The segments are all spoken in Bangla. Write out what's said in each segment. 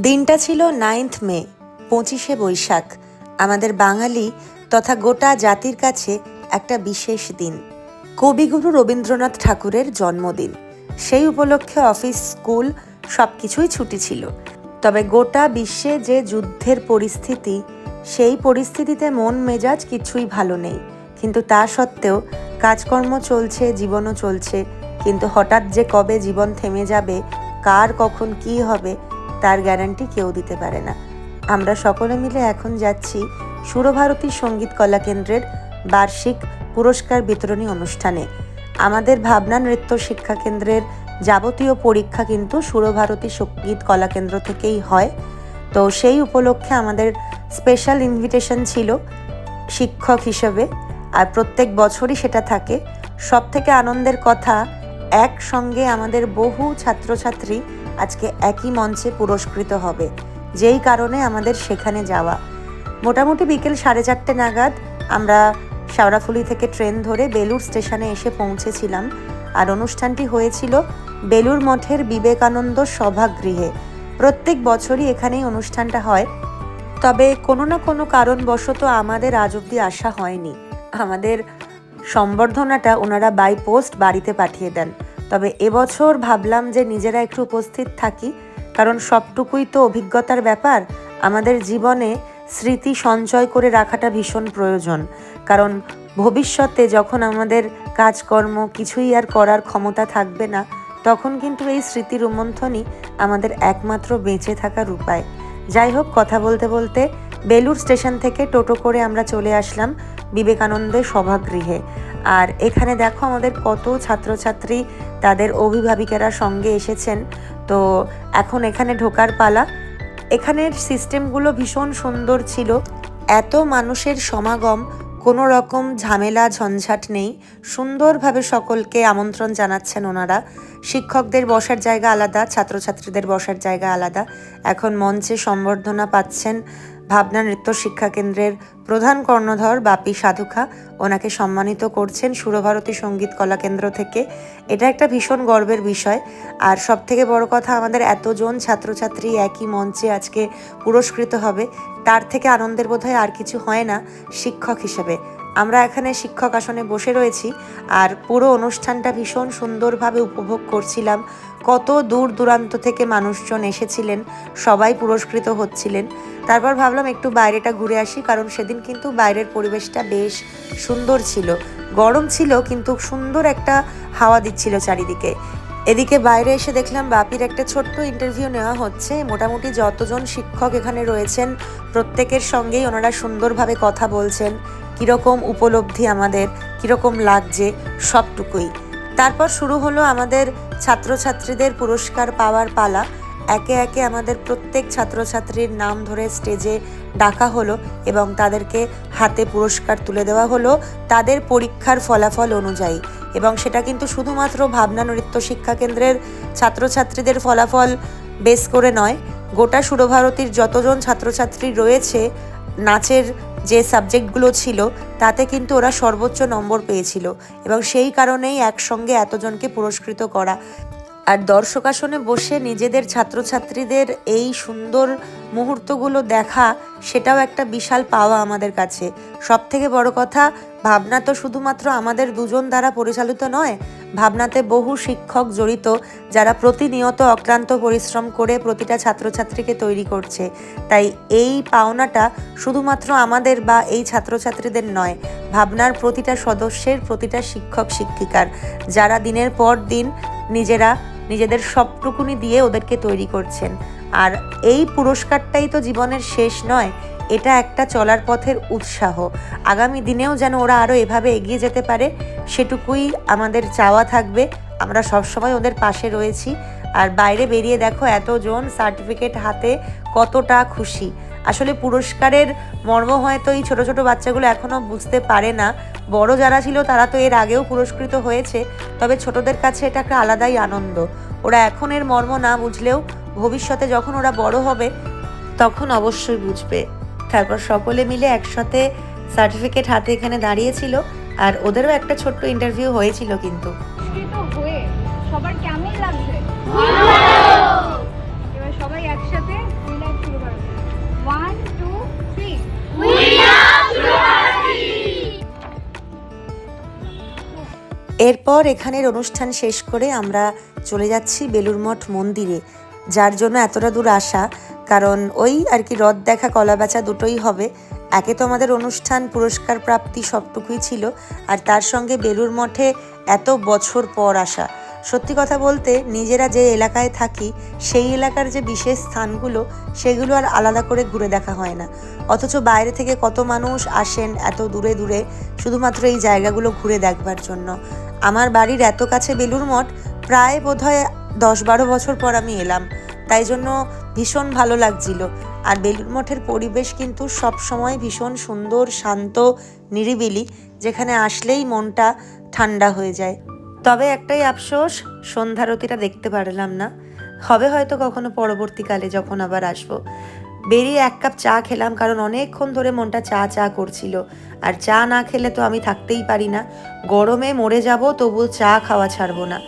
দিনটা ছিল নাইন্থ মে, পঁচিশে বৈশাখ। আমাদের বাঙালি তথা গোটা জাতির কাছে একটা বিশেষ দিন। কবিগুরু রবীন্দ্রনাথ ঠাকুরের জন্মদিন। সেই উপলক্ষে অফিস, স্কুল সব কিছুই ছুটি ছিল। তবে গোটা বিশ্বে যে যুদ্ধের পরিস্থিতি, সেই পরিস্থিতিতে মন মেজাজ কিছুই ভালো নেই। কিন্তু তা সত্ত্বেও কাজকর্ম চলছে, জীবনও চলছে। কিন্তু হঠাৎ যে কবে জীবন থেমে যাবে, কার কখন কি হবে তার গ্যারান্টি কেউ দিতে পারে না। আমরা সকলে মিলে এখন যাচ্ছি সুরভারতী সংগীত কলা কেন্দ্রের বার্ষিক পুরস্কার বিতরণী অনুষ্ঠানে। আমাদের ভাবনা নৃত্য শিক্ষা কেন্দ্রের যাবতীয় পরীক্ষা কিন্তু সুরভারতী সংগীত কলা কেন্দ্র থেকেই হয়। তো সেই উপলক্ষে আমাদের স্পেশাল ইনভিটেশন ছিল শিক্ষক হিসেবে। আর প্রত্যেক বছরই সেটা থাকে। সব থেকে আনন্দের কথা, একসঙ্গে আমাদের বহু ছাত্রছাত্রী আজকে একই মঞ্চে পুরস্কৃত হবে। যেই কারণে আমাদের সেখানে যাওয়া। মোটামুটি বিকেল সাড়ে চারটে নাগাদ আমরা শাওড়াফুলি থেকে ট্রেন ধরে বেলুর স্টেশনে এসে পৌঁছেছিলাম। আর অনুষ্ঠানটি হয়েছিল বেলুর মঠের বিবেকানন্দ সভাগৃহে। প্রত্যেক বছরই এখানেই অনুষ্ঠানটা হয়। তবে কোনো না কোনো কারণবশত আমাদের আজ অব্দি আসা হয়নি। আমাদের সম্বর্ধনাটা ওনারা বাই পোস্ট বাড়িতে পাঠিয়ে দেন। তবে এবছর ভাবলাম যে নিজেরা একটু উপস্থিত থাকি, কারণ সবটুকুই তো অভিজ্ঞতার ব্যাপার। আমাদের জীবনে স্মৃতি সঞ্চয় করে রাখাটা ভীষণ প্রয়োজন। কারণ ভবিষ্যতে যখন আমাদের কাজকর্ম কিছুই আর করার ক্ষমতা থাকবে না, তখন কিন্তু এই স্মৃতি রোমন্থনই আমাদের একমাত্র বেঁচে থাকার উপায়। যাই হোক, কথা বলতে বলতে বেলুর স্টেশন থেকে টোটো করে আমরা চলে আসলাম বিবেকানন্দের সভাগৃহে। আর এখানে দেখো আমাদের কত ছাত্রছাত্রী তাদের অভিভাবিকেরা সঙ্গে এসেছেন। তো এখন এখানে ঢোকার পালা। এখানের সিস্টেমগুলো ভীষণ সুন্দর ছিল। এত মানুষের সমাগম, কোনো রকম ঝামেলা, ঝঞ্ঝাট নেই। সুন্দরভাবে সকলকে আমন্ত্রণ জানাচ্ছেন ওনারা। শিক্ষকদের বসার জায়গা আলাদা, ছাত্রছাত্রীদের বসার জায়গা আলাদা। এখন মঞ্চে সম্বর্ধনা পাচ্ছেন ভাবনা নৃত্য শিক্ষা কেন্দ্রের প্রধান কর্ণধর বাপি সাধুখা ওনাকে সম্মানিত করছেন সুরভারতী সংগীত কলা কেন্দ্র থেকে। এটা একটা ভীষণ গর্বের বিষয়। আর সব থেকে বড় কথা, আমাদের এতজন ছাত্রছাত্রী একই মঞ্চে আজকে পুরস্কৃত হবে, তার থেকে আনন্দের বোধহয় আর কিছু হয় না শিক্ষক হিসেবে। আমরা এখানে শিক্ষক আসনে বসে রয়েছি, আর পুরো অনুষ্ঠানটা ভীষণ সুন্দরভাবে উপভোগ করছিলাম। কত দূর দূরান্ত থেকে মানুষজন এসেছিলেন, সবাই পুরস্কৃত হচ্ছিলেন। তারপর ভাবলাম একটু বাইরেটা ঘুরে আসি, কারণ সেদিন কিন্তু বাইরের পরিবেশটা বেশ সুন্দর ছিল। গরম ছিল, কিন্তু সুন্দর একটা হাওয়া দিচ্ছিল চারিদিকে। এদিকে বাইরে এসে দেখলাম বাপির একটা ছোট্ট ইন্টারভিউ নেওয়া হচ্ছে। মোটামুটি যতজন শিক্ষক এখানে রয়েছেন, প্রত্যেকের সঙ্গেই ওনারা সুন্দরভাবে কথা বলছেন। কীরকম উপলব্ধি আমাদের, কীরকম লাগছে, সবটুকুই। তারপর শুরু হলো আমাদের ছাত্রছাত্রীদের পুরস্কার পাওয়ার পালা। একে একে আমাদের প্রত্যেক ছাত্রছাত্রীর নাম ধরে স্টেজে ডাকা হলো এবং তাদেরকে হাতে পুরস্কার তুলে দেওয়া হলো তাদের পরীক্ষার ফলাফল অনুযায়ী। এবং সেটা কিন্তু শুধুমাত্র ভাবনা নৃত্য শিক্ষা কেন্দ্রের ছাত্রছাত্রীদের ফলাফল বেস করে নয়, গোটা সুরভারতীর যতজন ছাত্রছাত্রী রয়েছে, নাচের সাবজেক্টগুলো ছিল, তাতে কিন্তু ওরা সর্বোচ্চ নম্বর পেয়েছিল এবং সেই কারণেই একসঙ্গে এতজনকে পুরস্কৃত করা। আর দর্শক আসনে বসে নিজেদের ছাত্রছাত্রীদের এই সুন্দর মুহূর্তগুলো দেখা, সেটাও একটা বিশাল পাওয়া আমাদের কাছে। সব থেকে বড় কথা, ভাবনা তো শুধুমাত্র আমাদের দুজন দ্বারা পরিচালিত নয়, ভাবনাতে বহু শিক্ষক জড়িত, যারা প্রতিনিয়ত অক্লান্ত পরিশ্রম করে প্রতিটা ছাত্রছাত্রীকে তৈরি করছে। তাই এই পাওনাটা শুধুমাত্র আমাদের বা এই ছাত্রছাত্রীদের নয়, ভাবনার প্রতিটা সদস্যের, প্রতিটা শিক্ষক শিক্ষিকার যারা দিনের পর দিন নিজেরা নিজেদের সবটুকুনি দিয়ে ওদেরকে তৈরি করছেন। আর এই পুরস্কারটাই তো জীবনের শেষ নয়, এটা একটা চলার পথের উৎসাহ। আগামী দিনেও যেন ওরা আরও এভাবে এগিয়ে যেতে পারে, সেটুকুই আমাদের চাওয়া থাকবে। আমরা সবসময় ওদের পাশে রয়েছি। আর বাইরে বেরিয়ে দেখো, এতজন সার্টিফিকেট হাতে কতটা খুশি। আসলে পুরস্কারের মর্ম হয়তো এই ছোট ছোট বাচ্চাগুলো এখনও বুঝতে পারে না। বড় যারা ছিল তারা তো এর আগেও পুরস্কৃত হয়েছে তবে ছোটদের কাছে এটা একটা আলাদাই আনন্দ। ওরা এখন এর মর্ম না বুঝলেও ভবিষ্যতে যখন ওরা বড় হবে তখন অবশ্যই বুঝবে। তারপর সকলে মিলে একসাথে সার্টিফিকেট হাতে এখানে দাঁড়িয়েছিল আর ওদেরও একটা ছোট্ট ইন্টারভিউ হয়েছিল কিন্তু। সবার কেমন লাগছে? এবার সবাই একসাথে এরপর এখানের অনুষ্ঠান শেষ করে আমরা চলে যাচ্ছি বেলুর মঠ মন্দিরে, যার জন্য এতটা দূর আসা, কারণ ওই আর কি রথ দেখা, কলা বেচা দুটোই হবে। একে তো আমাদের অনুষ্ঠান, পুরস্কার প্রাপ্তি সবটুকুই ছিল, আর তার সঙ্গে বেলুর মঠে এত বছর পর আসা। সত্যি কথা বলতে, নিজেরা যে এলাকায় থাকি, সেই এলাকার যে বিশেষ স্থানগুলো, সেগুলো আর আলাদা করে ঘুরে দেখা হয় না। অথচ বাইরে থেকে কত মানুষ আসেন এত দূরে দূরে, শুধুমাত্র এই জায়গাগুলো ঘুরে দেখবার জন্য। আমার বাড়ির এত কাছে বেলুর মঠ, প্রায় বোধহয় দশ বারো বছর পর আমি এলাম। তাই জন্য ভীষণ ভালো লাগছিল। আর বেলুর মঠের পরিবেশ কিন্তু সব সময় ভীষণ সুন্দর, শান্ত, নিরিবিলি, যেখানে আসলেই মনটা ঠান্ডা হয়ে যায়। তবে একটাই আফসোস, সন্ধ্যারতিটা দেখতে পারলাম না। হবে হয়তো কখনো পরবর্তীকালে যখন আবার আসব। বেরিয়ে এক কাপ চা খেলাম কারণ অনেকক্ষণ ধরে মনটা চা চা করছিল। আর চা না খেলে তো আমি থাকতেই পারি না। গরমে মরে যাব, তবু চা খাওয়া ছাড়বো না।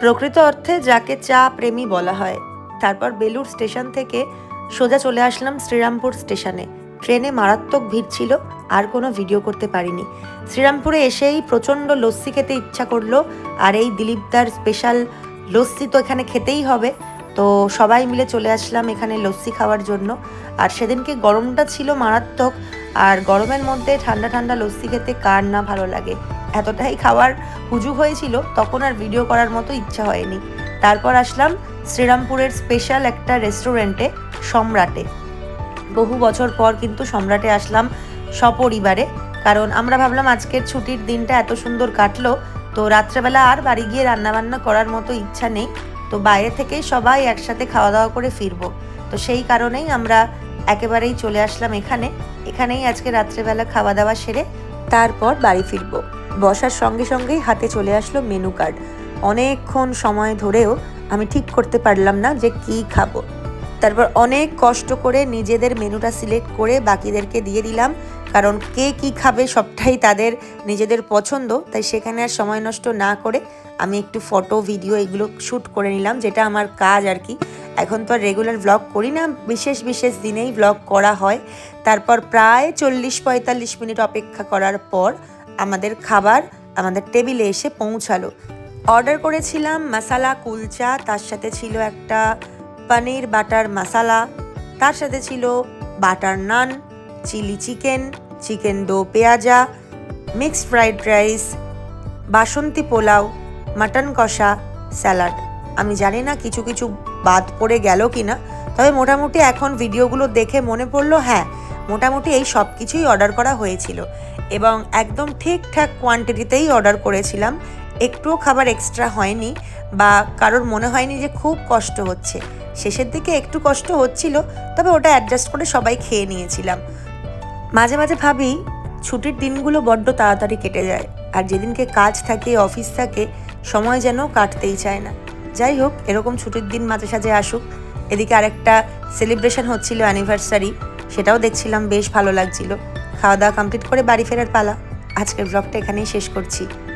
প্রকৃত অর্থে যাকে চা প্রেমী বলা হয়। তারপর বেলুর স্টেশন থেকে সোজা চলে আসলাম শ্রীরামপুর স্টেশনে। ট্রেনে মারাত্মক ভিড় ছিল। আর কোনো ভিডিও করতে পারিনি। শ্রীরামপুরে এসেই প্রচণ্ড লস্যি খেতে ইচ্ছা করল, আর এই দিলীপদার স্পেশাল লস্যি তো এখানে খেতেই হবে। তো সবাই মিলে চলে আসলাম এখানে লস্যি খাওয়ার জন্য। আর সেদিনকে গরমটা ছিল মারাত্মক, আর গরমের মধ্যে ঠান্ডা ঠান্ডা লস্যি খেতে কার না ভালো লাগে। এতটাই খাওয়ার হুজুগ হয়েছিল, তখন আর ভিডিও করার মতো ইচ্ছা হয়নি। তারপর আসলাম শ্রীরামপুরের স্পেশাল একটা রেস্টুরেন্টে সম্রাটে। বহু বছর পর কিন্তু সম্রাটে আসলাম সপরিবারে। কারণ আমরা ভাবলাম আজকের ছুটির দিনটা এত সুন্দর কাটলো, তো রাত্রেবেলা আর বাড়ি গিয়ে রান্নাবান্না করার মতো ইচ্ছা নেই। তো বাইরে থেকেই সবাই একসাথে খাওয়া দাওয়া করে ফিরবো। তো সেই কারণেই আমরা একেবারেই চলে আসলাম এখানে। এখানেই আজকে রাত্রেবেলা খাওয়া দাওয়া সেরে তারপর বাড়ি ফিরবো। বসার সঙ্গে সঙ্গেই হাতে চলে আসলো মেনু কার্ড। অনেকক্ষণ সময় ধরেও আমি ঠিক করতে পারলাম না যে কি খাব। তারপর অনেক কষ্ট করে নিজেদের মেনুটা সিলেক্ট করে বাকিদেরকে দিয়ে দিলাম। কারণ কে কি খাবে সবটাই তাদের নিজেদের পছন্দ, তাই সেখানে আর সময় নষ্ট না করে আমি একটু ফটো, ভিডিও এগুলো শ্যুট করে নিলাম, যেটা আমার কাজ আর কি। এখন তো আর রেগুলার ব্লগ করি না, বিশেষ বিশেষ দিনেই ব্লগ করা হয়। তারপর প্রায় চল্লিশ, পঁয়তাল্লিশ মিনিট অপেক্ষা করার পর আমাদের খাবার আমাদের টেবিলে এসে পৌঁছালো। অর্ডার করেছিলাম মশালা কুলচা, তার সাথে ছিল একটা পনির, বাটার মশালা। তার সাথে ছিল butter naan, chilli chicken chicken do pyaza, mixed fried rice, basanti pulao, mutton kosha, salad. আমি জানি না কিছু কিছু বাদ পড়ে গেল কি না তবে মোটামুটি এখন ভিডিওগুলো দেখে মনে পড়ল হ্যাঁ মোটামুটি এই সব কিছুই অর্ডার করা হয়েছিল। এবং একদম ঠিকঠাক কোয়ান্টিটিতেই অর্ডার করেছিলাম। একটুও খাবার এক্সট্রা হয়নি বা কারোর মনে হয়নি যে খুব কষ্ট হচ্ছে। শেষের দিকে একটু কষ্ট হচ্ছিল, তবে ওটা অ্যাডজাস্ট করে সবাই খেয়ে নিয়েছিলাম। মাঝে মাঝে ভাবি, ছুটির দিনগুলো বড্ড তাড়াতাড়ি কেটে যায়, আর যেদিনকে কাজ থাকে অফিস থাকে, সময় যেন কাটতেই চায় না। যাই হোক, এরকম ছুটির দিন মাঝে সাঝে আসুক। এদিকে আরেকটা সেলিব্রেশন হচ্ছিল অ্যানিভার্সারি সেটাও দেখছিলাম, বেশ ভালো লাগছিল। খাওয়া দাওয়া কমপ্লিট করে বাড়ি ফেরার পালা। আজকের ব্লগটা এখানেই শেষ করছি।